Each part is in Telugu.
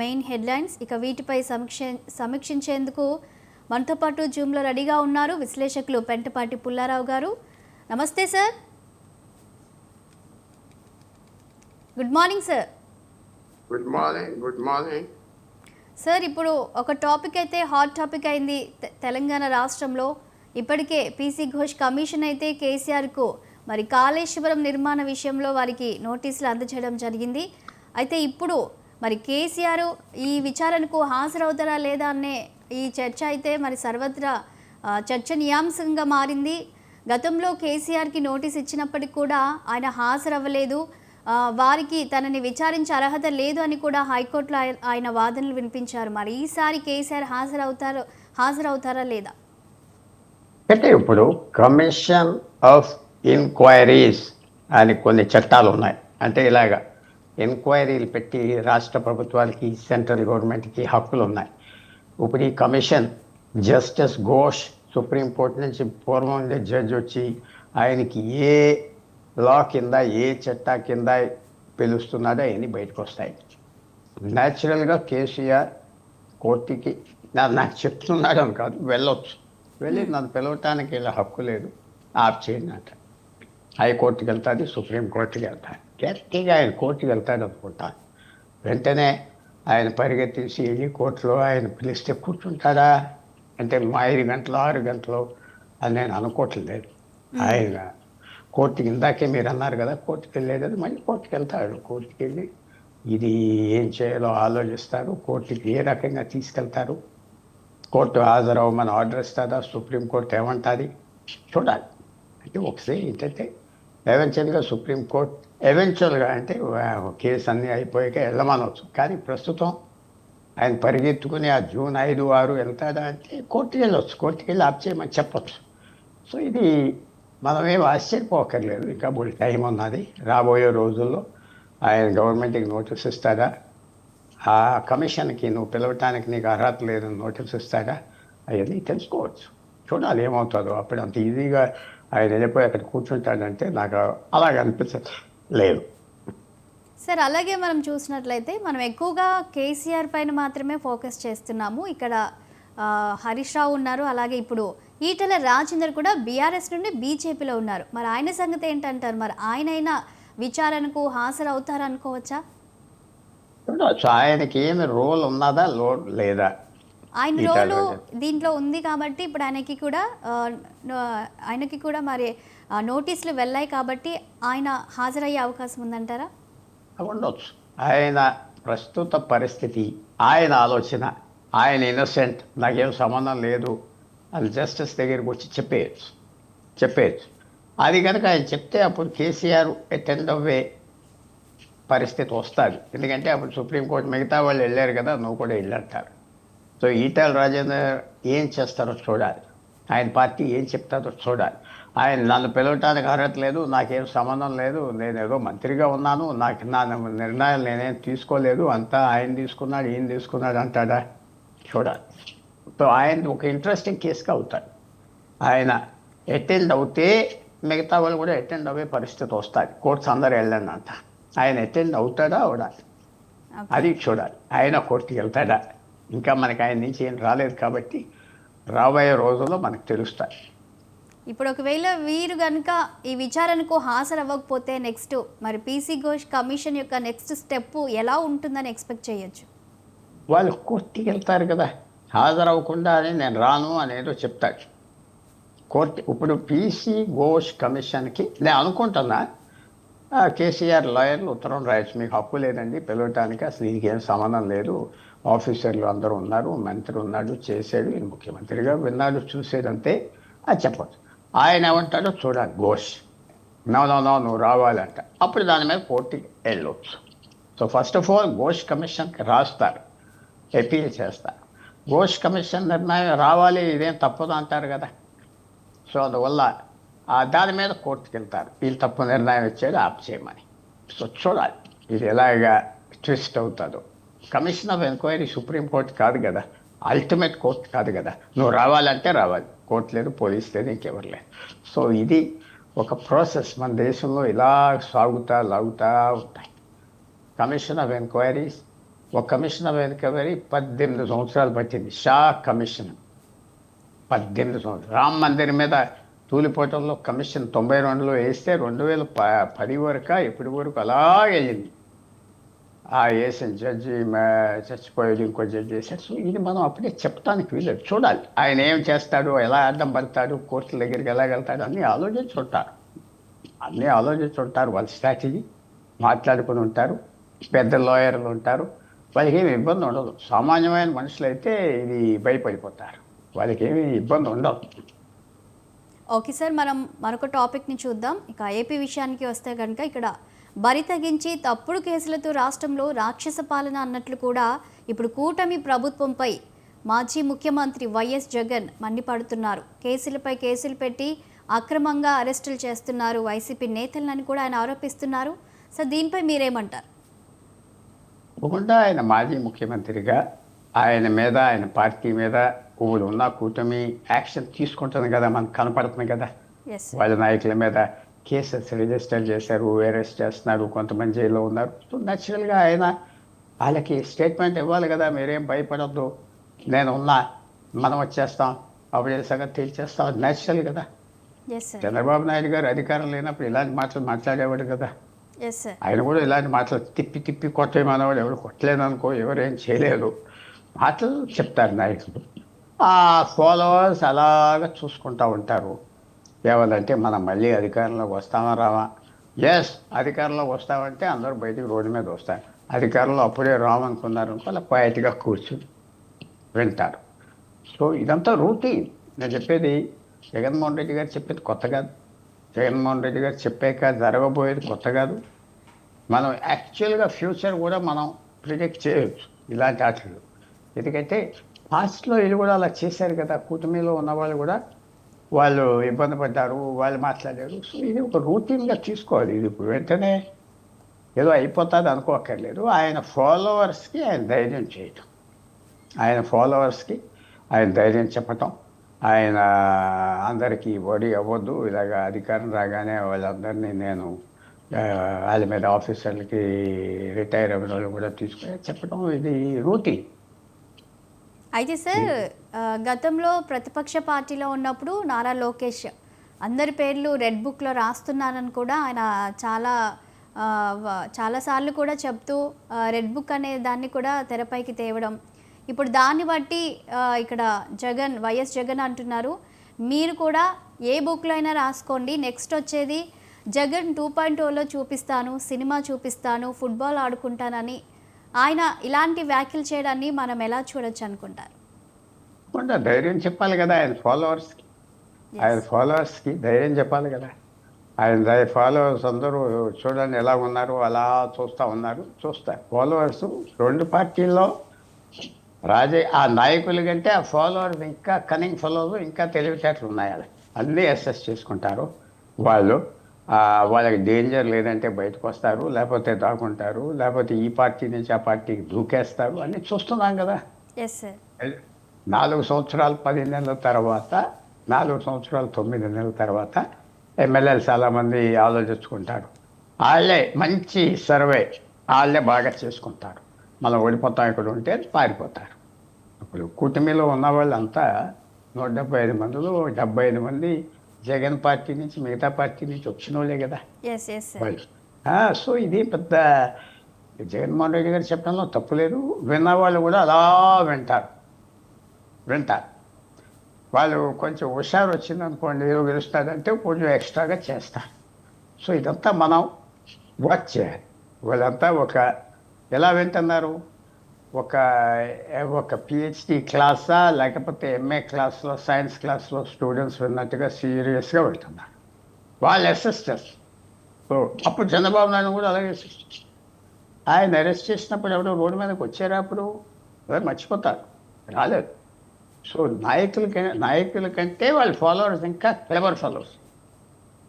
మెయిన్ హెడ్లైన్స్ ఇక వీటిపై సమీక్ష సమీక్షించేందుకు మనతో పాటు జూమ్లో రెడీగా ఉన్నారు విశ్లేషకులు పెంటపాటి పుల్లారావు గారు. నమస్తే sir good morning sir good morning good morning sir ఇప్పుడు ఒక టాపిక్ అయితే హాట్ టాపిక్ అయింది తెలంగాణ రాష్ట్రంలో. ఇప్పటికే పీసీ ఘోష్ కమిషన్ అయితే కేసీఆర్కు మరి కాళేశ్వరం నిర్మాణ విషయంలో వారికి నోటీసులు అందజేయడం జరిగింది. అయితే ఇప్పుడు మరి కేసీఆర్ ఈ విచారణకు హాజరవుతారా లేదా అనే ఈ చర్చ అయితే మరి సర్వత్రా చర్చనీయాంశంగా మారింది. గతంలో కేసీఆర్కి నోటీస్ ఇచ్చినప్పటికి కూడా ఆయన హాజరవ్వలేదు. వారికి తనని విచారించే అర్హత లేదు అని కూడా హైకోర్టులో ఆయన వాదనలు వినిపించారు. మరి ఈసారి కేసీఆర్ హాజరవుతారు హాజరవుతారా లేదా? అంటే ఇప్పుడు కమిషన్ ఆఫ్ ఇన్క్వైరీస్ అని కొన్ని చట్టాలు ఉన్నాయి. అంటే ఇలాగా ఎంక్వైరీలు పెట్టి రాష్ట్ర ప్రభుత్వాలకి సెంట్రల్ గవర్నమెంట్కి హక్కులు ఉన్నాయి ఇప్పుడు ఈ కమిషన్ జస్టిస్ ఘోష్ సుప్రీంకోర్టు నుంచి పూర్వం ఉండే జడ్జి వచ్చి ఆయనకి ఏ లా కింద ఏ చట్టా కింద పిలుస్తున్నాడో అవన్నీ బయటకు వస్తాయి. న్యాచురల్గా కేసీఆర్ కోర్టుకి నా నాకు చెప్తున్నాడు అని కాదు వెళ్ళొచ్చు. వెళ్ళి నన్ను పిలవటానికి ఇలా హక్కు లేదు. ఆఫ్ చేయండి అంట. హైకోర్టుకి వెళ్తాది సుప్రీంకోర్టుకి వెళ్తాడు గట్టిగా ఆయన కోర్టుకి వెళ్తాడు అనుకుంటాను వెంటనే ఆయన పరిగెత్తేసి వెళ్ళి కోర్టులో ఆయన పిలిస్తే కూర్చుంటాడా? అంటే మా ఐదు గంటలు ఆరు గంటలు అని నేను అనుకోవట్లేదు ఆయన కోర్టుకి ఇందాకే మీరు అన్నారు కదా కోర్టుకి వెళ్ళేది మళ్ళీ కోర్టుకి వెళ్తాడు. కోర్టుకి వెళ్ళి ఇది ఏం చేయాలో ఆలోచిస్తారు. కోర్టుకి ఏ రకంగా తీసుకెళ్తారు? కోర్టు హాజరవ్వమని ఆర్డర్ ఇస్తుందా సుప్రీంకోర్టు ఏమంటుంది? చూడాలి. అంటే ఒకసారి ఏంటంటే ఎవెన్చువల్గా సుప్రీంకోర్టు ఎవెన్చువల్గా అంటే కేసు అన్నీ అయిపోయాక వెళ్ళమనవచ్చు. కానీ ప్రస్తుతం ఆయన పరిగెత్తుకుని ఆ జూన్ ఐదు ఆరు వెళ్తాడా అంటే కోర్టుకి వెళ్ళొచ్చు. కోర్టుకి వెళ్ళి ఆప్ చేయమని చెప్పచ్చు. సో ఇది మనమేం ఆశ్చర్యపోకర్లేదు. ఇంకా బుల్ టైం ఉన్నది. రాబోయే రోజుల్లో ఆయన గవర్నమెంట్కి నోటీస్ ఇస్తాడా? ఆ కమిషన్కి నువ్వు పిలవటానికి నీకు అర్హత లేదు నోటీస్ ఇస్తాడా? అవన్నీ తెలుసుకోవచ్చు. చూడాలి ఏమవుతుందో. అప్పుడు అంత ఈజీగా ఆయన వెళ్ళిపోయి అక్కడ కూర్చుంటాడంటే నాకు అలాగ అనిపించదు లేదు. సార్ అలాగే మనం చూసినట్లయితే మనం ఎక్కువగా కేసీఆర్ పైన మాత్రమే ఫోకస్ చేస్తున్నాము. ఇక్కడ హరీష్ రావు ఉన్నారు. అలాగే ఇప్పుడు ఈటెల రాజేందర్ కూడా బీఆర్ఎస్ నుండి బీజేపీలో ఉన్నారు. మరి ఆయన సంగతి ఏంటంటారు? మరి ఆయనైనా విచారణకు హాజరు అవుతారు అనుకోవచ్చా ఆయనకి ఏమి రోల్ ఉన్నదా లేదా? ఆయన రోలు. దీంట్లో ఉంది కాబట్టి ఇప్పుడు ఆయనకి కూడా ఆయనకి కూడా మరి నోటీసులు వెళ్ళాయి కాబట్టి ఆయన హాజరయ్యే అవకాశం ఉందంటారా? ఉండొచ్చు. ఆయన ప్రస్తుత పరిస్థితి ఆయన ఆలోచన ఆయన ఇన్నోసెంట్ నాకేం సంబంధం లేదు. అది జస్టిస్ దగ్గరికి వచ్చి చెప్పేయచ్చు. చెప్పేయచ్చు. అది కనుక ఆయన చెప్తే అప్పుడు కేసీఆర్ అటెండ్ అవ్వే పరిస్థితి వస్తుంది. ఎందుకంటే అప్పుడు సుప్రీంకోర్టు మిగతా వాళ్ళు వెళ్ళారు కదా నువ్వు కూడా వెళ్ళంటారు. సో ఈటల రాజేందర్ ఏం చేస్తారో చూడాలి. ఆయన పార్టీ ఏం చెప్తారో చూడాలి. ఆయన నన్ను పిలవటానికి అర్హత లేదు నాకేం సంబంధం లేదు నేను ఏదో మంత్రిగా ఉన్నాను నాకు నా నిర్ణయాలు నేనేం తీసుకోలేదు అంతా ఆయన తీసుకున్నాడు ఈయన తీసుకున్నాడు అంటాడా? చూడాలి. సో ఆయన ఒక ఇంట్రెస్టింగ్ కేసుగా అవుతాడు. ఆయన అటెండ్ అవుతే మిగతా వాళ్ళు కూడా అటెండ్ అయ్యే పరిస్థితి వస్తుంది. కోర్ట్స్ అందరు వెళ్ళండి అంట ఆయన అటెండ్ అవుతాడా? అవడాలి అది చూడాలి. ఆయన కోర్టుకి వెళ్తాడా? ఇంకా మనకి ఆయన నుంచి ఏం రాలేదు కాబట్టి రాబోయే రోజుల్లో మనకు తెలుస్తాయి. ఇప్పుడు ఒకవేళ వీరు కనుక ఈ విచారణకు హాజరవ్వకపోతే నెక్స్ట్ మరి పీసీ ఘోష్ కమిషన్ యొక్క నెక్స్ట్ స్టెప్ ఎలా ఉంటుందని ఎక్స్పెక్ట్ చేయొచ్చు? వాళ్ళు కోర్టుకి వెళ్తారు కదా. హాజరవ్వకుండా అని నేను రాను అనేదో చెప్తాడు. కోర్టు ఇప్పుడు పీసీ ఘోష్ కమిషన్కి నేను అనుకుంటున్నా కేసీఆర్ లాయర్లు ఉత్తరం రాయొచ్చు. మీకు హక్కు లేదండి పిలవటానికి అసలు దీనికి ఏం సంబంధం లేదు. ఆఫీసర్లు అందరూ ఉన్నారు మంత్రి ఉన్నాడు చేశాడు ముఖ్యమంత్రిగా విన్నాడు చూసేదంతే అది చెప్పచ్చు. ఆయన ఏమంటాడో చూడాలి ఘోష్. నో నో నో నువ్వు రావాలంట. అప్పుడు దాని మీద కోర్టుకి వెళ్ళొచ్చు. So first of all Ghosh కమిషన్కి రాస్తారు. అపీల్ చేస్తారు ఘోష్ కమిషన్ నిర్ణయం రావాలి ఇదేం తప్పదు అంటారు కదా. సో అందువల్ల ఆ దాని మీద కోర్టుకి వెళ్తారు. వీళ్ళు తప్పు నిర్ణయం ఇచ్చేది ఆప్ చేయమని. సో చూడాలి. ఇది ఎలాగా ట్విస్ట్ అవుతుందో. కమిషన్ ఆఫ్ ఎంక్వైరీ సుప్రీంకోర్టు కాదు కదా. అల్టిమేట్ కోర్టు కాదు కదా. నువ్వు రావాలంటే రావాలి. కోర్టు లేదు పోలీస్ లేదు ఇంకెవరు లేదు సో ఇది ఒక ప్రాసెస్ మన దేశంలో ఇలా సాగుతా లాగుతా ఉంటాయి. కమిషన్ ఆఫ్ ఎంక్వైరీస్ ఒక కమిషనర్ ఎంక్వైరీ పద్దెనిమిది సంవత్సరాలు పట్టింది. షా కమిషన్. పద్దెనిమిది సంవత్సరాలు. రామ్ మందిర్ మీద తూలిపోవటంలో కమిషన్ తొంభై రెండులో వేస్తే రెండు వేల ప పది వరకు ఇప్పటి వరకు అలాగే వెళ్ళింది. ఆ వేసిన జడ్జి చచ్చిపోయాడు ఇంకో జడ్జి వేసాడు ఇది మనం అప్పుడే చెప్తానికి వీలేదు చూడాలి. ఆయన ఏం చేస్తాడు ఎలా అడ్డం పడతాడు కోర్టుల దగ్గరికి ఎలా వెళ్తాడు అన్నీ ఆలోచించుంటారు. అన్నీ ఆలోచించుంటారు వాళ్ళ స్ట్రాటజీ మాట్లాడుకుని ఉంటారు పెద్ద లాయర్లు ఉంటారు. వాళ్ళకి ఏమి ఇబ్బంది ఉండదు. సామాన్యమైన మనుషులు అయితే ఇది భయపడిపోతారు. వాళ్ళకి ఏమి ఇబ్బంది ఉండదు. ఓకే సార్ మనం మరొక టాపిక్ని చూద్దాం. ఇక ఏపీ విషయానికి వస్తే కనుక ఇక్కడ బరి తగ్గించి తప్పుడు కేసులతో రాష్ట్రంలో రాక్షస పాలన అన్నట్లు కూడా ఇప్పుడు కూటమి ప్రభుత్వంపై మాజీ ముఖ్యమంత్రి వైఎస్ జగన్ మండిపడుతున్నారు. కేసులపై కేసులు పెట్టి అక్రమంగా అరెస్టులు చేస్తున్నారు వైసీపీ నేతలని కూడా ఆయన ఆరోపిస్తున్నారు. సో దీనిపై మీరేమంటారు? తప్పకుండా ఆయన మాజీ ముఖ్యమంత్రిగా ఆయన మీద ఆయన పార్టీ మీద ఉన్న కూటమి యాక్షన్ తీసుకుంటుంది కదా మనకు కనపడుతుంది కదా. వాళ్ళ నాయకుల మీద కేసెస్ రిజిస్టర్ చేశారు అరెస్ట్ చేస్తున్నారు కొంతమంది జైల్లో ఉన్నారు. సో న్యాచురల్గా ఆయన వాళ్ళకి స్టేట్మెంట్ ఇవ్వాలి కదా మీరేం భయపడద్దు. నేను ఉన్నా మనం వచ్చేస్తాం అప్పుడు సంగతి తేల్చేస్తాం. న్యాచురల్ కదా. చంద్రబాబు నాయుడు గారు అధికారం లేనప్పుడు ఇలాంటి మాటలు మాట్లాడేవాడు కదా. ఆయన కూడా ఇలాంటి మాటలు తిప్పి తిప్పి కొట్టేమన్నవాడు ఎవరు కొట్టలేదు అనుకో ఎవరేం చేయలేరు. మాటలు చెప్తారు నాయకులు. ఆ ఫాలోవర్స్ అలాగ చూసుకుంటూ ఉంటారు. లేవాలంటే మనం మళ్ళీ అధికారంలోకి వస్తామా రావా ఎస్ అధికారంలోకి వస్తామంటే అందరూ బయటికి రోడ్డు మీద వస్తారు. అధికారంలో అప్పుడే రామనుకున్నారు అనుకో అలా క్వైట్గా కూర్చుని వింటారు. సో ఇదంతా రూటీన్ నేను చెప్పేది జగన్మోహన్ రెడ్డి గారు చెప్పేది కొత్త కాదు. జగన్మోహన్ రెడ్డి గారు చెప్పాక జరగబోయేది కొత్త కాదు. మనం యాక్చువల్గా ఫ్యూచర్ కూడా మనం ప్రిడిక్ట్ చేయవచ్చు ఇలాంటి ఆటలు. ఎందుకంటే పాస్ట్లో వీళ్ళు కూడా అలా చేశారు కదా. కూటమిలో ఉన్న వాళ్ళు కూడా వాళ్ళు ఇబ్బంది పడ్డారు వాళ్ళు మాట్లాడారు. సో ఇది ఒక రూటీన్గా తీసుకోవాలి. ఇది ఇప్పుడు వెంటనే ఏదో అయిపోతుంది అనుకోక్కర్లేదు. ఆయన ఫాలోవర్స్కి ఆయన ధైర్యం చేయటం. ఆయన ఫాలోవర్స్కి ఆయన ధైర్యం చెప్పటం. ఆయన అందరికీ ఒడి అవ్వద్దు. ఇలాగ అధికారం రాగానే వాళ్ళందరినీ నేను వాళ్ళ మీద ఆఫీసర్లకి రిటైర్ అయిన వాళ్ళు కూడా తీసుకుని చెప్పడం ఇది రూటీన్. అయితే సార్ గతంలో ప్రతిపక్ష పార్టీలో ఉన్నప్పుడు నారా లోకేష్ అందరి పేర్లు రెడ్ బుక్లో రాస్తున్నానని కూడా ఆయన చాలా చాలాసార్లు కూడా చెప్తూ రెడ్ బుక్ అనే దాన్ని కూడా తెరపైకి తేవడం. ఇప్పుడు దాన్ని బట్టి ఇక్కడ జగన్ వైఎస్ జగన్ అంటున్నారు. మీరు కూడా ఏ బుక్లో అయినా రాసుకోండి. నెక్స్ట్ వచ్చేది జగన్ టూ పాయింట్ ఓలో చూపిస్తాను సినిమా చూపిస్తాను ఫుట్బాల్ ఆడుకుంటానని ఆయన ఇలాంటి వ్యాఖ్యలు చేయడాన్ని మనం ఎలా చూడొచ్చు అనుకుంటారు? కొంత ధైర్యం చెప్పాలి కదా ఆయన ఫాలోవర్స్కి ఆయన ఫాలోవర్స్కి ధైర్యం చెప్పాలి కదా. ఆయన ఫాలోవర్స్ అందరూ చూడండి ఎలా ఉన్నారు అలా చూస్తూ ఉన్నారు చూస్తారు ఫాలోవర్స్ రెండు పార్టీల్లో రాజే ఆ నాయకుల కంటే ఆ ఫాలోవర్స్ ఇంకా కనింగ్ ఫాలోవర్స్ ఇంకా తెలివితేటలు ఉన్నాయి. అన్నీ అసెస్ చేసుకుంటారు వాళ్ళు. వాళ్ళకి డేంజర్ లేదంటే బయటకు వస్తారు లేకపోతే దాక్కుంటారు లేకపోతే ఈ పార్టీ నుంచి ఆ పార్టీకి దూకేస్తారు అన్నీ చూస్తున్నాం కదా. నాలుగు సంవత్సరాలు పది నెలల తర్వాత నాలుగు సంవత్సరాలు తొమ్మిది నెలల తర్వాత ఎమ్మెల్యేలు చాలామంది ఆలోచించుకుంటారు. వాళ్ళే మంచి సర్వే వాళ్ళే బాగా చేసుకుంటారు. మనం ఓడిపోతాం ఇక్కడ ఉంటే పారిపోతారు. ఇప్పుడు కూటమిలో ఉన్న వాళ్ళంతా నూట డెబ్బై ఐదు మందిలో డెబ్బై ఐదు మంది జగన్ పార్టీ నుంచి మిగతా పార్టీ నుంచి వచ్చిన వాళ్ళే కదా వాళ్ళు. సో ఇది పెద్ద జగన్మోహన్ రెడ్డి గారు చెప్పడంలో తప్పు లేదు. విన్నవాళ్ళు కూడా అలా వింటారు. వింటారు. వాళ్ళు కొంచెం హుషారు వచ్చింది అనుకోండి ఏదో గెలుస్తారంటే కొంచెం ఎక్స్ట్రాగా చేస్తారు. సో ఇదంతా మనం వాచ్ చేయాలి. వాళ్ళంతా ఒక ఎలా వింటున్నారు? ఒక ఒక పిహెచ్డి క్లాసా లేకపోతే ఎంఏ క్లాస్లో సైన్స్ క్లాస్లో స్టూడెంట్స్ విన్నట్టుగా సీరియస్గా వెళ్తున్నారు. వాళ్ళు అసెస్ చేస్తారు. సో అప్పుడు చంద్రబాబు నాయుడు కూడా అలాగే. ఆయన అరెస్ట్ చేసినప్పుడు ఎవడో రోడ్డు మీదకి వచ్చారా అప్పుడు? ఎవరు మర్చిపోతారు. రాలేదు. సో నాయకుల నాయకుల కంటే వాళ్ళ ఫాలోవర్స్ ఇంకా క్లెవర్ ఫాలోవర్స్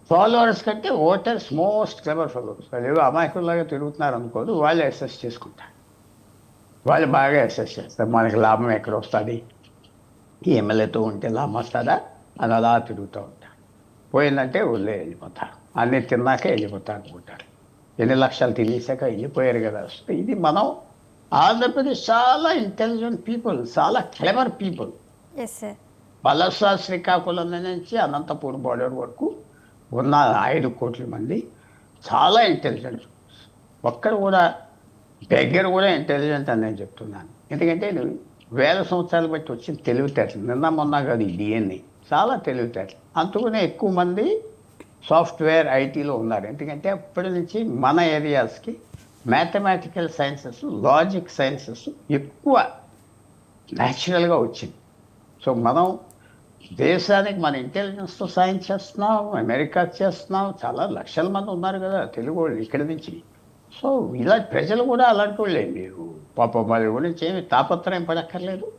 ఫాలోవర్స్ కంటే ఓటర్స్ మోస్ట్ క్లెవర్ ఫాలోవర్స్ వాళ్ళు ఏదో అమాయకుల్లాగా తిరుగుతున్నారు అనుకోదు వాళ్ళు అసెస్ చేసుకుంటారు. వాళ్ళు బాగా అసెస్ చేస్తారు మనకి లాభం ఎక్కడ వస్తుంది? ఈ ఎమ్మెల్యేతో ఉంటే లాభం వస్తుందా? అని అలా తిరుగుతూ ఉంటారు పోయిందంటే ఊళ్ళో వెళ్ళిపోతారు అన్నీ తిన్నాక వెళ్ళిపోతారు అనుకుంటారు. ఎన్ని లక్షలు తినేసాక వెళ్ళిపోయారు కదా. ఇది మనం ఆంధ్రప్రదేశ్ చాలా ఇంటెలిజెంట్ పీపుల్ చాలా క్లెవర్ పీపుల్ వలస శ్రీకాకుళం నుంచి అనంతపూర్ బార్డర్ వరకు ఉన్న ఐదు కోట్ల మంది చాలా ఇంటెలిజెంట్ ఒక్కరు కూడా దగ్గర కూడా ఇంటెలిజెంట్ అని నేను చెప్తున్నాను. ఎందుకంటే వేల సంవత్సరాలు బట్టి వచ్చిన తెలివితేటలు. నిన్న మొన్న కాదు ఈ డిఎన్ఏ చాలా తెలివితేటలు. అందుకనే ఎక్కువ మంది సాఫ్ట్వేర్ ఐటీలో ఉన్నారు. ఎందుకంటే అప్పటి నుంచి మన ఏరియాస్కి మ్యాథమెటికల్ సైన్సెస్ లాజిక్ సైన్సెస్ ఎక్కువ న్యాచురల్గా వచ్చింది. సో మనం దేశానికి మన ఇంటెలిజెన్స్తో సాయం చేస్తున్నాం అమెరికా చేస్తున్నాం. చాలా లక్షల మంది ఉన్నారు కదా తెలుగు వాళ్ళు ఇక్కడి నుంచి. సో ఇలా ప్రజలు కూడా అలాంటి వాళ్ళే మీరు పాప వాళ్ళ గురించి ఏమి తాపత్రయం పడక్కర్లేదు.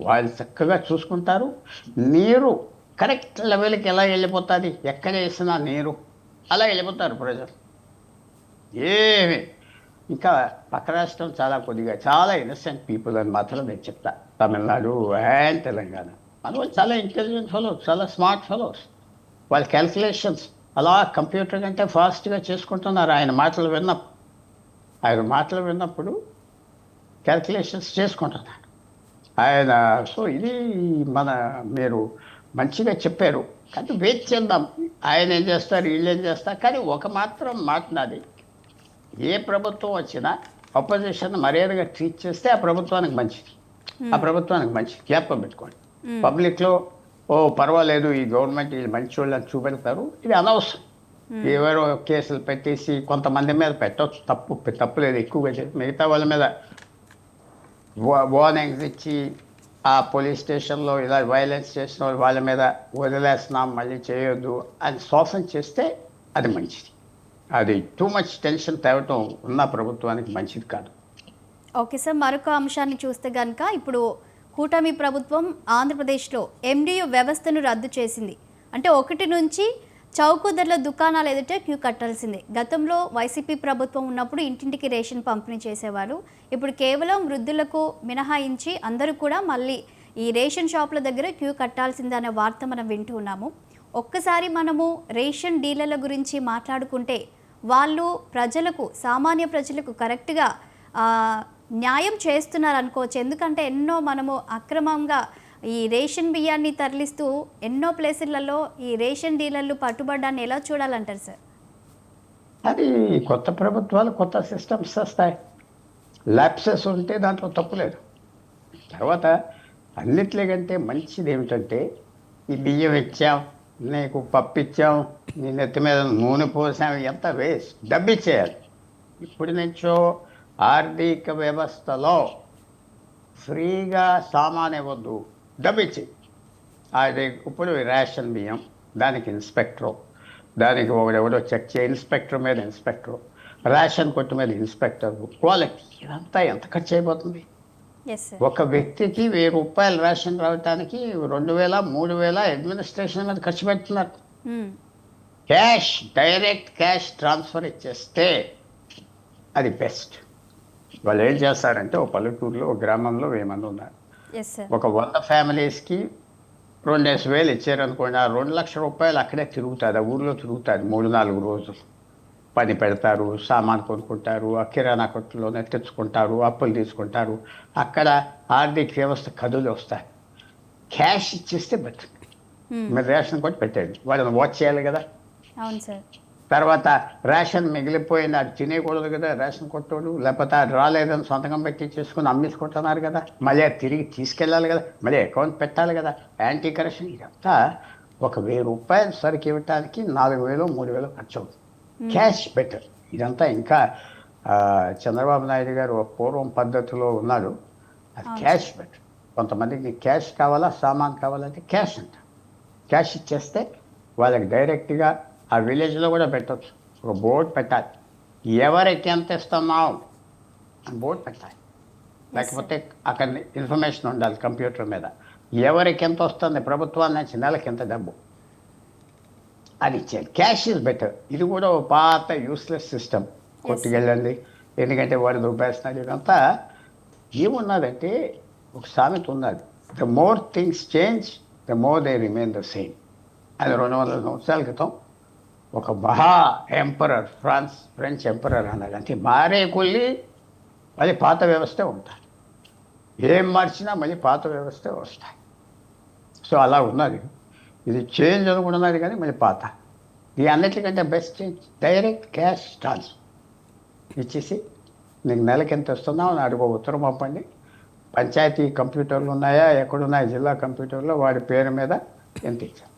వాళ్ళు చక్కగా చూసుకుంటారు. నీరు కరెక్ట్ లెవెల్కి ఎలా వెళ్ళిపోతుంది? ఎక్కడ వేసినా నీరు. అలా వెళ్ళిపోతారు ప్రజలు. ఏమి? ఇంకా పక్క రాష్ట్రం చాలా కొద్దిగా చాలా ఇన్నసెంట్ పీపుల్ అని మాత్రం నేను చెప్తా. తమిళనాడు అండ్ తెలంగాణ. అందువల్ల చాలా ఇంటెలిజెంట్ ఫెలోస్ చాలా స్మార్ట్ ఫెలోస్ వాళ్ళ క్యాల్కులేషన్స్ అలా కంప్యూటర్ కంటే ఫాస్ట్గా చేసుకుంటున్నారు. ఆయన మాటలు విన్న. ఆయన మాటలు విన్నప్పుడు క్యాల్కులేషన్స్ చేసుకుంటున్నాడు ఆయన సో ఇది మన మీరు మంచిగా చెప్పారు. కానీ వెయిట్ చేద్దాం. ఆయన ఏం చేస్తారు? వీళ్ళు ఏం చేస్తారు? కానీ ఒక మాత్రం మాట నాది. ఏ ప్రభుత్వం వచ్చినా అపోజిషన్ మర్యాదగా ట్రీట్ చేస్తే ఆ ప్రభుత్వానికి మంచిది. ఆ ప్రభుత్వానికి మంచిది. జ్ఞాపకం పెట్టుకోండి. పబ్లిక్లో ఓ పర్వాలేదు ఈ గవర్నమెంట్ వీళ్ళు మంచి వాళ్ళని చూపెడతారు. ఇది అనవసరం. ఎవరో కేసులు పెట్టేసి కొంతమంది మీద పెట్టవచ్చు తప్పు తప్పు లేదు. ఎక్కువగా మిగతా వాళ్ళ మీద వార్నింగ్స్ ఇచ్చి ఆ పోలీస్ స్టేషన్లో ఇలా వైలెన్స్ చేసిన వాళ్ళు వాళ్ళ మీద వదిలేస్తున్నాం మళ్ళీ చేయొద్దు అని సోఫన్ చేస్తే అది మంచిది. అది టూ మచ్ టెన్షన్ తేవటం ఉన్న ప్రభుత్వానికి మంచిది కాదు. ఓకే సార్ మరొక అంశాన్ని చూస్తే కనుక ఇప్పుడు కూటమి ప్రభుత్వం ఆంధ్రప్రదేశ్లో ఎండియు వ్యవస్థను రద్దు చేసింది. అంటే ఒకటి నుంచి చౌక ధరల దుకాణాలు ఎదుట క్యూ కట్టాల్సిందే. గతంలో వైసీపీ ప్రభుత్వం ఉన్నప్పుడు ఇంటింటికి రేషన్ పంపిణీ చేసేవారు. ఇప్పుడు కేవలం వృద్ధులకు మినహాయించి అందరూ కూడా మళ్ళీ ఈ రేషన్ షాపుల దగ్గర క్యూ కట్టాల్సిందే అనే వార్త మనం వింటూ ఉన్నాము. ఒక్కసారి మనము రేషన్ డీలర్ల గురించి మాట్లాడుకుంటే వాళ్ళు ప్రజలకు సామాన్య ప్రజలకు కరెక్ట్గా న్యాయం చేస్తున్నారు అనుకోవచ్చు ఎందుకంటే ఎన్నో మనము అక్రమంగా ఈ రేషన్ బియ్యాన్ని తరలిస్తూ ఎన్నో ప్లేసులలో ఈ రేషన్ డీలర్లు పట్టుబడ్డాన్ని ఎలా చూడాలంటారు సార్? అది కొత్త ప్రభుత్వాలు కొత్త సిస్టమ్స్ వస్తాయి. ల్యాప్సెస్ ఉంటే దాంట్లో తప్పులేదు తర్వాత అన్నిట్లకంటే మంచిది ఏమిటంటే ఈ బియ్యం ఇచ్చాం నీకు పప్పు ఇచ్చాం నీ నెత్తి మీద నూనె పోసాం ఎంత వేస్ట్. డబ్బిచ్చేయాలి. ఇప్పుడు నుంచో ఆర్థిక వ్యవస్థలో ఫ్రీగా సామాన్ ఇవ్వద్దు. డబ్బిచ్చి అది ఇప్పుడు రేషన్ బియ్యం దానికి ఇన్స్పెక్టరు దానికి ఒకడెవడో చెక్ చేయ ఇన్స్పెక్టర్ మీద ఇన్స్పెక్టరు రేషన్ కొట్టు మీద ఇన్స్పెక్టర్ క్వాలిటీ ఇదంతా ఎంత ఖర్చు అయిపోతుంది? ఒక వ్యక్తికి వెయ్యి రూపాయలు రేషన్ రావడానికి రెండు వేల మూడు వేల అడ్మినిస్ట్రేషన్ మీద ఖర్చు పెడుతున్నారు. క్యాష్ డైరెక్ట్ క్యాష్ ట్రాన్స్ఫర్ ఇచ్చేస్తే అది బెస్ట్. వాళ్ళు ఏం చేస్తారంటే ఒక పల్లెటూరులో ఒక గ్రామంలో వెయ్యి మంది ఉన్నారు. ఒక వంద ఫ్యామిలీస్కి రెండేసి వేలు ఇచ్చారనుకోండి ఆ రెండు లక్షల రూపాయలు అక్కడే తిరుగుతుంది ఆ ఊర్లో తిరుగుతుంది మూడు నాలుగు రోజులు. పని పెడతారు సామాన్ కొనుక్కుంటారు ఆ కిరాణా కొట్టులోనే తెచ్చుకుంటారు అప్పులు తీసుకుంటారు. అక్కడ ఆర్థిక వ్యవస్థ కదులు వస్తాయి. క్యాష్ ఇచ్చేస్తే బెటర్. మీరు రేషన్ కొట్టి పెట్టండి. వాళ్ళని వాచ్ చేయాలి కదా? అవును సార్ తర్వాత రేషన్ మిగిలిపోయింది అది తినేయకూడదు కదా రేషన్ కొట్టోడు లేకపోతే అది రాలేదని సొంతకం పెట్టి చేసుకుని అమ్మేసుకుంటున్నారు కదా. మళ్ళీ అది తిరిగి తీసుకెళ్ళాలి కదా మళ్ళీ అకౌంట్ పెట్టాలి కదా. యాంటీ కరెక్షన్ ఇదంతా ఒక వెయ్యి రూపాయలు సరికి ఇవ్వటానికి నాలుగు వేలు మూడు వేలు ఖర్చు అవుతుంది. Cash better. ఇదంతా ఇంకా చంద్రబాబు నాయుడు గారు పూర్వం పద్ధతిలో ఉన్నాడు. అది క్యాష్ బెటర్. కొంతమందికి క్యాష్ కావాలా సామాన్ కావాలంటే క్యాష్ అంట. క్యాష్ ఇచ్చేస్తే వాళ్ళకి డైరెక్ట్గా ఆ విలేజ్లో కూడా పెట్టచ్చు. ఒక బోర్డు పెట్టాలి. ఎవరికి ఎంత ఇస్తున్నావు అని బోర్డు పెట్టాలి. లేకపోతే అక్కడ ఇన్ఫర్మేషన్ ఉండాలి కంప్యూటర్ మీద. ఎవరికి ఎంత వస్తుంది ప్రభుత్వాల నుంచి నెలకి ఎంత డబ్బు? అది ఇచ్చేది క్యాష్ ఇస్ బెటర్. ఇది కూడా ఒక పాత యూస్లెస్ సిస్టమ్. కొట్టుకెళ్ళండి ఎందుకంటే వాడు దుబ్బేస్తున్నాడు ఇదంతా. ఏమున్నదంటే ఒక సామెత ఉన్నది. The more things change the more they remain the same అది రెండు వందల సంవత్సరాల క్రితం ఒక మహా ఎంపరర్ ఫ్రాన్స్ ఫ్రెంచ్ ఎంపరర్ అన్నారు. అంటే మారే కొల్లి మళ్ళీ పాత వ్యవస్థే ఉంటాయి ఏం మార్చినా మళ్ళీ పాత వ్యవస్థ వస్తాయి. సో అలా ఉన్నది. ఇది చేంజ్ అనుకున్నది కానీ మళ్ళీ పాత. ఈ అన్నిటికంటే best change direct cash transfer. ఇచ్చేసి నీకు నెలకి ఎంత వస్తున్నావు అని అడుగు ఉత్తరం పంపండి. పంచాయతీ కంప్యూటర్లు ఉన్నాయా? ఎక్కడున్నాయి? జిల్లా కంప్యూటర్లో? వాడి పేరు మీద ఎంత ఇచ్చాం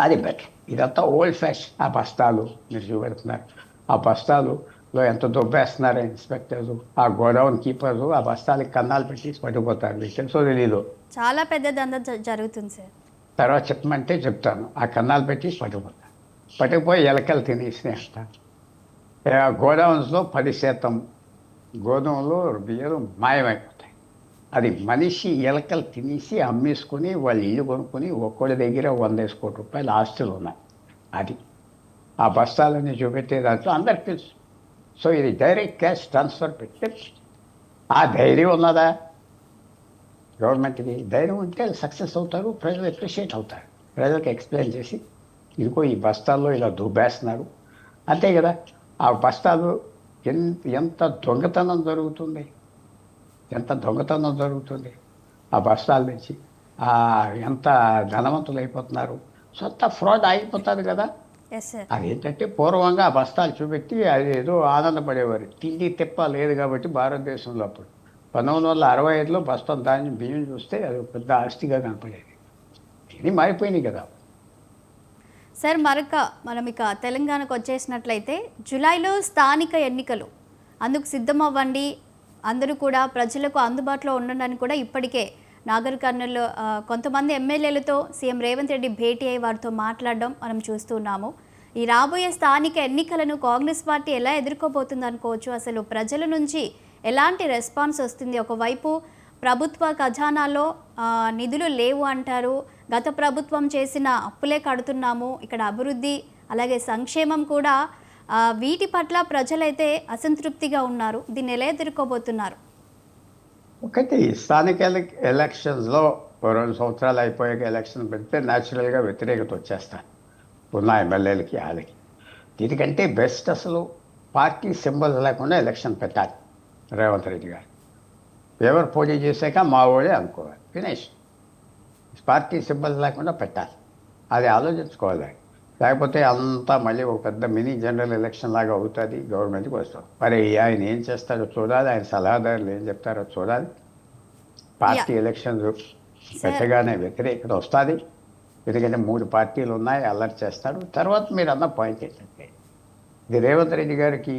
అది బెటర్. ఇదంతా ఓల్డ్ ఫ్యాషన్ ఆ బస్తాలు మీరు చూపెడుతున్నారు ఆ బస్తాలులో ఎంత దొబ్బేస్తున్నారు ఇన్స్పెక్టర్లు ఆ గోడౌన్ కీపర్లు ఆ బస్తాలకి కన్నాలు పెట్టి పట్టుకుపోతారు మీకు తెలుసో తెలీదు చాలా పెద్ద దంద జరుగుతుంది సార్ తర్వాత చెప్పమంటే చెప్తాను? ఆ కన్నాలు పెట్టి పట్టుకుపోతాను పట్టుకుపోయి ఎలకలు తినేసినాయి అంట గోడౌన్స్లో పది శాతం. గోధుమలు బియ్యం మాయమైపోతాయి అది మనిషి ఎలకలు తినేసి అమ్మేసుకొని వాళ్ళు ఇల్లు కొనుక్కొని ఒక్కళ్ళ దగ్గర వంద కోటి రూపాయలు ఆస్తులు ఉన్నాయి. అది. ఆ బస్తాలన్నీ చూపెట్టే దాంట్లో అందరికి తెలుసు. సో ఇది డైరెక్ట్ క్యాష్ ట్రాన్స్ఫర్ పెట్టి ఆ ధైర్యం ఉన్నదా? గవర్నమెంట్కి ధైర్యం ఉంటే సక్సెస్ అవుతారు ప్రజలు అప్రిషియేట్ అవుతారు. ప్రజలకు ఎక్స్ప్లెయిన్ చేసి ఇదిగో ఈ బస్తాల్లో ఇలా దుబ్బేస్తున్నారు. అంతే కదా? ఆ బస్తాలు ఎంత ఎంత దొంగతనం జరుగుతుంది? ఎంత దొంగతనం జరుగుతుంది? ఆ బస్తాల నుంచి. ఎంత ధనవంతులు అయిపోతున్నారు? సొంత ఫ్రాడ్ ఆగిపోతుంది కదా. అదేంటంటే పూర్వంగా ఆ బస్తాలు చూపెట్టి అది ఏదో ఆనందపడేవారు. తిండి తిప్ప లేదు కాబట్టి భారతదేశంలో అప్పుడు. పంతొమ్మిది వందల అరవై ఐదులో బస్తా ధాన్యం బియ్యం చూస్తే అది పెద్ద ఆస్తిగా కనపడేది. ఇది మారిపోయినాయి కదా. సార్ మరొక మనం ఇక తెలంగాణకు వచ్చేసినట్లయితే జూలైలో స్థానిక ఎన్నికలు. అందుకు సిద్ధమవ్వండి. అందరూ కూడా ప్రజలకు అందుబాటులో ఉండడానికి కూడా ఇప్పటికే నాగర్ కర్నూలు కొంతమంది ఎమ్మెల్యేలతో సీఎం రేవంత్ రెడ్డి భేటీ అయ్యి వారితో మాట్లాడడం మనం చూస్తున్నాము ఈ రాబోయే స్థానిక ఎన్నికలను కాంగ్రెస్ పార్టీ ఎలా ఎదుర్కోబోతుంది అనుకోవచ్చు అసలు ప్రజల నుంచి ఎలాంటి రెస్పాన్స్ వస్తుంది? ఒకవైపు ప్రభుత్వ ఖజానాలో నిధులు లేవు అంటారు. గత ప్రభుత్వం చేసిన అప్పులే కడుతున్నాము. ఇక్కడ అభివృద్ధి అలాగే సంక్షేమం కూడా వీటి పట్ల ప్రజలైతే అసంతృప్తిగా ఉన్నారు. దీన్ని ఎలా ఎదుర్కోబోతున్నారు? ఒకటి స్థానిక ఎలక్ ఎలక్షన్స్లో రెండు సంవత్సరాలు అయిపోయాక ఎలక్షన్ పెడితే న్యాచురల్గా వ్యతిరేకత వచ్చేస్తాను. ఉన్న ఎమ్మెల్యేలకి వాళ్ళకి. దీనికంటే బెస్ట్ అసలు పార్టీ సింబల్స్ లేకుండా ఎలక్షన్ పెట్టాలి రేవంత్ రెడ్డి గారు. ఎవరు పోటీ చేశాక మా ఓడే అనుకోవాలి. ఫినిష్. పార్టీ సింబల్స్ లేకుండా పెట్టాలి. అది ఆలోచించుకోవాలి. లేకపోతే అంతా మళ్ళీ ఒక పెద్ద మినీ జనరల్ ఎలక్షన్ లాగా అవుతుంది గవర్నమెంట్కి వస్తాం మరి ఆయన ఏం చేస్తారో చూడాలి ఆయన సలహాదారులు ఏం చెప్తారో చూడాలి. పార్టీ ఎలక్షన్ పెట్టగానే వ్యతిరేకత వస్తుంది. ఎందుకంటే మూడు పార్టీలు ఉన్నాయి అల్లరి చేస్తాడు తర్వాత మీరు అన్న పాయింట్ ఏంటంటే ఇది రేవంత్ రెడ్డి గారికి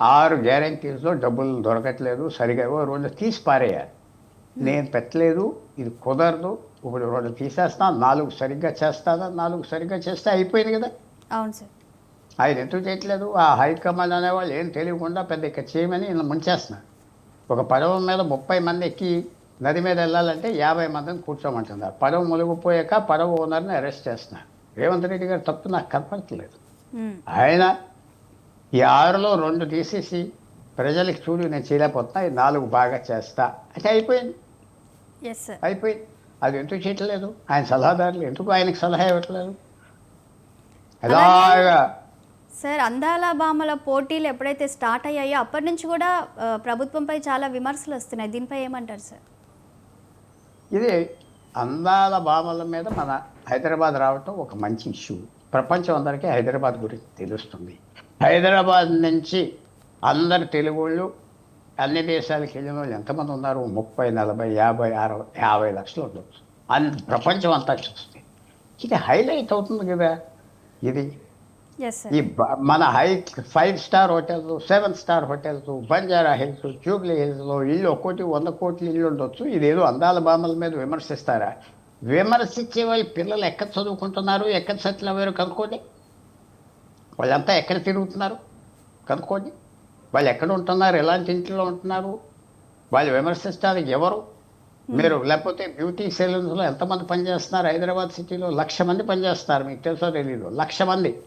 ఆరు గ్యారంటీస్లో డబ్బులు దొరకట్లేదు సరిగా ఓ రెండు తీసి పారేయాలి. నేను పెట్టలేదు ఇది కుదరదు ఇప్పుడు రెండు తీసేస్తాను నాలుగు సరిగ్గా చేస్తానా నాలుగు సరిగ్గా చేస్తే అయిపోయింది కదా. అవును సార్. ఆయన ఎందుకు చేయట్లేదు? ఆ హైకమాండ్ అనేవాళ్ళు ఏం తెలియకుండా పెద్ద ఇక్కడ చేయమని ఈయన ముంచేస్తున్నారు. ఒక పడవ మీద ముప్పై మంది ఎక్కి నది మీద వెళ్ళాలంటే యాభై మందిని కూర్చోమంటున్నారు. పడవ మునిగిపోయాక పడవ ఓనర్ని అరెస్ట్ చేస్తున్నారు. రేవంత్ రెడ్డి గారు తప్పు నాకు కనపడట్లేదు. ఆయన ఈ ఆరులో రెండు తీసేసి ప్రజలకు చూడు నేను చేయలేకపోతున్నా ఈ నాలుగు బాగా చేస్తా. అంటే అయిపోయింది. అయిపోయింది. అది ఎందుకు చేయట్లేదు? ఆయన సలహాదారులు ఎందుకు ఆయనకు సలహా ఇవ్వట్లేదు? సార్ అందాల బామల పోటీలు ఎప్పుడైతే స్టార్ట్ అయ్యాయో అప్పటి నుంచి కూడా ప్రభుత్వంపై చాలా విమర్శలు వస్తున్నాయి. దీనిపై ఏమంటారు సార్? ఇది అందాల భామల మీద మన హైదరాబాద్ రావటం ఒక మంచి ఇష్యూ. ప్రపంచం అందరికీ హైదరాబాద్ గురించి తెలుస్తుంది. హైదరాబాద్ నుంచి అందరు తెలుగు అన్ని దేశాలకు వెళ్ళిన వాళ్ళు ఎంతమంది ఉన్నారు? ముప్పై నలభై యాభై అరవై యాభై లక్షలు ఉండొచ్చు. అన్ని ప్రపంచం అంతా చూస్తుంది ఇది హైలైట్ అవుతుంది కదా. ఇది ఈ మన high five star hotels seven star hotels Banjara Hills Jubilee హిల్స్లో ఇల్లు ఒక్కోటి వంద కోట్ల ఇల్లు ఉండొచ్చు. ఇదేదో అందాల బామల మీద విమర్శిస్తారా? విమర్శించే వాళ్ళు పిల్లలు ఎక్కడ చదువుకుంటున్నారు? ఎక్కడ సెటిల్ అయ్యారు? కనుక్కోండి. వాళ్ళంతా ఎక్కడ తిరుగుతున్నారు? కనుక్కోండి. వాళ్ళు ఎక్కడ ఉంటున్నారు? ఎలాంటి ఇంట్లో ఉంటున్నారు? వాళ్ళు విమర్శించడానికి ఎవరు? మీరు లేకపోతే బ్యూటీ సెలూన్స్లో ఎంతమంది పనిచేస్తున్నారు? హైదరాబాద్ సిటీలో లక్ష మంది పనిచేస్తున్నారు. మీకు తెలుసో తెలీదు? లక్ష మంది.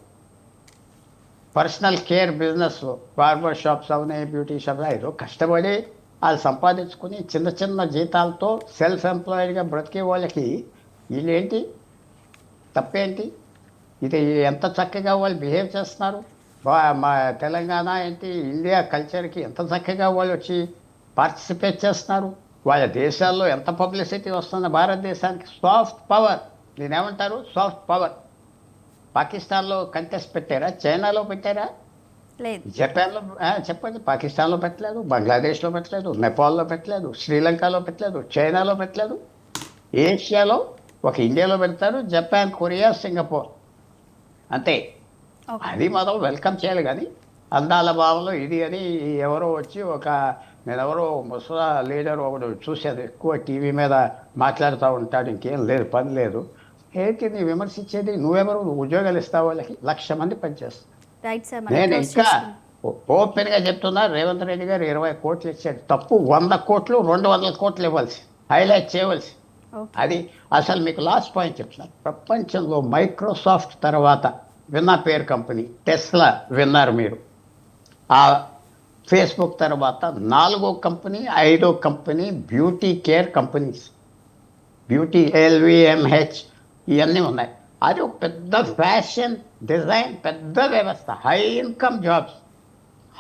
పర్సనల్ కేర్ బిజినెస్లో బార్బర్ షాప్స్ అవునాయి బ్యూటీ షాప్స్ ఏదో కష్టపడి వాళ్ళు సంపాదించుకుని చిన్న చిన్న జీతాలతో సెల్ఫ్ ఎంప్లాయిడ్గా బ్రతికే వాళ్ళకి వీళ్ళేంటి? తప్పేంటి? ఇది ఎంత చక్కగా వాళ్ళు బిహేవ్ చేస్తున్నారు? మా తెలంగాణ ఏంటి ఇండియా కల్చర్కి ఎంత చక్కగా వాళ్ళు వచ్చి పార్టిసిపేట్ చేస్తున్నారు? వాళ్ళ దేశాల్లో ఎంత పబ్లిసిటీ వస్తుంది? భారతదేశానికి సాఫ్ట్ పవర్. నేనేమంటారు? Soft power. పాకిస్తాన్లో కంటెస్ట్ పెట్టారా? చైనాలో పెట్టారా? లేదు. జపాన్లో చెప్పండి. పాకిస్తాన్లో పెట్టలేదు బంగ్లాదేశ్లో పెట్టలేదు నేపాల్లో పెట్టలేదు శ్రీలంకలో పెట్టలేదు చైనాలో పెట్టలేదు. ఏషియాలో ఒక ఇండియాలో పెడతారు జపాన్ కొరియా సింగపూర్. అంతే. అది మనం వెల్కమ్ చేయాలి కానీ అందాల భావంలో ఇది అని ఎవరో వచ్చి ఒక నేను ఎవరో ముసలా లీడర్ ఒకడు చూసేది ఎక్కువ టీవీ మీద మాట్లాడుతూ ఉంటాడు ఇంకేం లేదు పని లేదు. ఏంటి నీ విమర్శించేది? నువ్వెవరు? నువ్వు ఉద్యోగాలు ఇస్తావు? వాళ్ళకి లక్ష మంది మనం నేను ఇంకా ఓపెన్గా చెప్తున్నా రేవంత్ రెడ్డి గారు ఇరవై కోట్లు ఇచ్చాడు. తప్పు వంద కోట్లు రెండు వందల కోట్లు ఇవ్వాల్సి హైలైట్ చేయవలసి. అది అసలు మీకు లాస్ట్ పాయింట్ చెప్తున్నాను ప్రపంచంలో మైక్రోసాఫ్ట్ తర్వాత విన్న పేరు కంపెనీ. టెస్లా విన్నారు మీరు. ఆ ఫేస్బుక్ తర్వాత నాలుగో కంపెనీ ఐదో company beauty care companies. Beauty LVMH ఇవన్నీ ఉన్నాయి. అది ఒక పెద్ద ఫ్యాషన్ డిజైన్ పెద్ద వ్యవస్థ. High income jobs.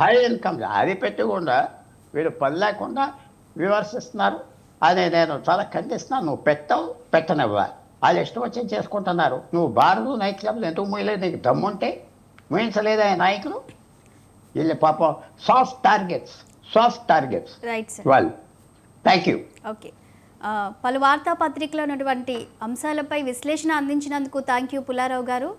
High income అది పెట్టకుండా వీడు పని లేకుండా విమర్శిస్తున్నారు. అదే నేను చాలా ఖండిస్తున్నాను నువ్వు పెట్టవు పెట్టనివ్వాలి. వాళ్ళు ఇష్టం వచ్చి చేసుకుంటున్నారు. నువ్వు బార్లు నైట్ క్లబ్లు ఎందుకు మూయలేదు? నీకు దమ్ముంటే మూయించలేదా ఈ నాయకులు? వీళ్ళు పాపం సాఫ్ట్ టార్గెట్స్ సాఫ్ట్ టార్గెట్స్ వాళ్ళు. థ్యాంక్ యూ ఓకే పలు వార్తాపత్రికలో ఉన్నటువంటి అంశాలపై విశ్లేషణ అందించినందుకు థ్యాంక్ యూ పుల్లారావు గారు.